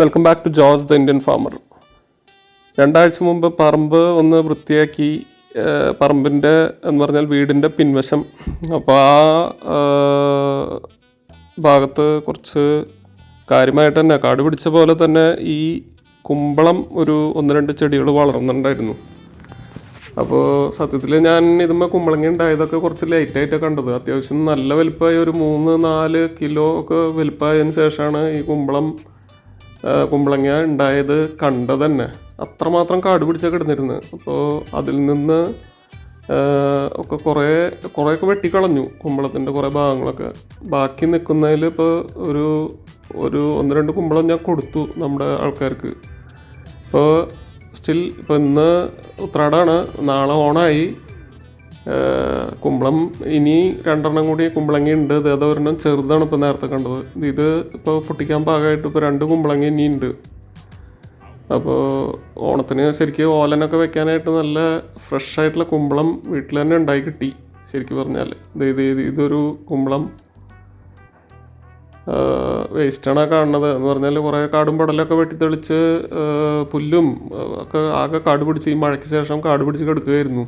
Welcome back to George the Indian farmer രണ്ടാഴ്ച മുമ്പ് പറമ്പ് ഒന്ന് വൃത്തിയാക്കി പറമ്പിന്റെ എന്ന് പറഞ്ഞാൽ വീടിന്റെ പിൻവശം. അപ്പോൾ ആ ഭാഗത്ത് കുറച്ച് കാര്യമായിട്ട് തന്നെ കാട് പിടിച്ച പോലെ തന്നെ ഈ കുമ്പളം ഒരു ഒന്ന് രണ്ട് ചെടികൾ വളർന്നിട്ടുണ്ടായിരുന്നു. അപ്പോൾ സത്യത്തിൽ ഞാൻ ഇതുമ്മ കുമ്പളങ്ങ ഉണ്ടായതൊക്കെ കുറച്ച് ലേറ്റായിട്ടാണ് കണ്ടത്. അത്യാവശ്യം നല്ല വലുപ്പമായി ഒരു മൂന്ന് നാല് കിലോ ഒക്കെ വലുപ്പമായതിന് ശേഷമാണ് ഈ കുമ്പളം കുമ്പളങ്ങ ഉണ്ടായത് കണ്ടത് തന്നെ അത്രമാത്രം കാട് പിടിച്ച കിടന്നിരുന്നു. അപ്പോൾ അതിൽ നിന്ന് ഒക്കെ കുറേ കുറേയൊക്കെ വെട്ടിക്കളഞ്ഞു കുമ്പളത്തിന്റെ കുറേ ഭാഗങ്ങളൊക്കെ. ബാക്കി നിൽക്കുന്നതിൽ ഇപ്പോൾ ഒരു ഒരു ഒന്ന് രണ്ട് കുമ്പളം ഞാൻ കൊടുത്തു നമ്മുടെ ആൾക്കാർക്ക്. ഇപ്പോൾ സ്റ്റിൽ ഇപ്പോൾ ഇന്ന് ഉത്രാടാണ്. നാളെ ഓണായി. കുമ്പളം ഇനി രണ്ടെണ്ണം കൂടി കുമ്പളങ്ങി ഉണ്ട്. ഇത് അതൊരെണ്ണം ചെറുതാണ് ഇപ്പോൾ നേരത്തെ കണ്ടത്. ഇത് ഇപ്പോൾ പൊട്ടിക്കാൻ പാകമായിട്ട് ഇപ്പോൾ രണ്ട് കുമ്പളങ്ങി ഇനി ഉണ്ട്. അപ്പോൾ ഓണത്തിന് ശരിക്കും ഓലനൊക്കെ വെക്കാനായിട്ട് നല്ല ഫ്രഷ് ആയിട്ടുള്ള കുമ്പളം വീട്ടിൽ തന്നെ ഉണ്ടായി കിട്ടി ശരിക്കും പറഞ്ഞാൽ ഇത് ഇത് ഇത് ഇതൊരു കുമ്പളം വേസ്റ്റാണ് കാണുന്നത്. എന്ന് പറഞ്ഞാൽ കുറേ കാടും പടലൊക്കെ വെട്ടിത്തെളിച്ച് തെളിച്ച് പുല്ലും ഒക്കെ ആകെ കാട് പിടിച്ച് ഈ മഴയ്ക്ക് ശേഷം കാട് പിടിച്ച് കിടക്കുകയായിരുന്നു.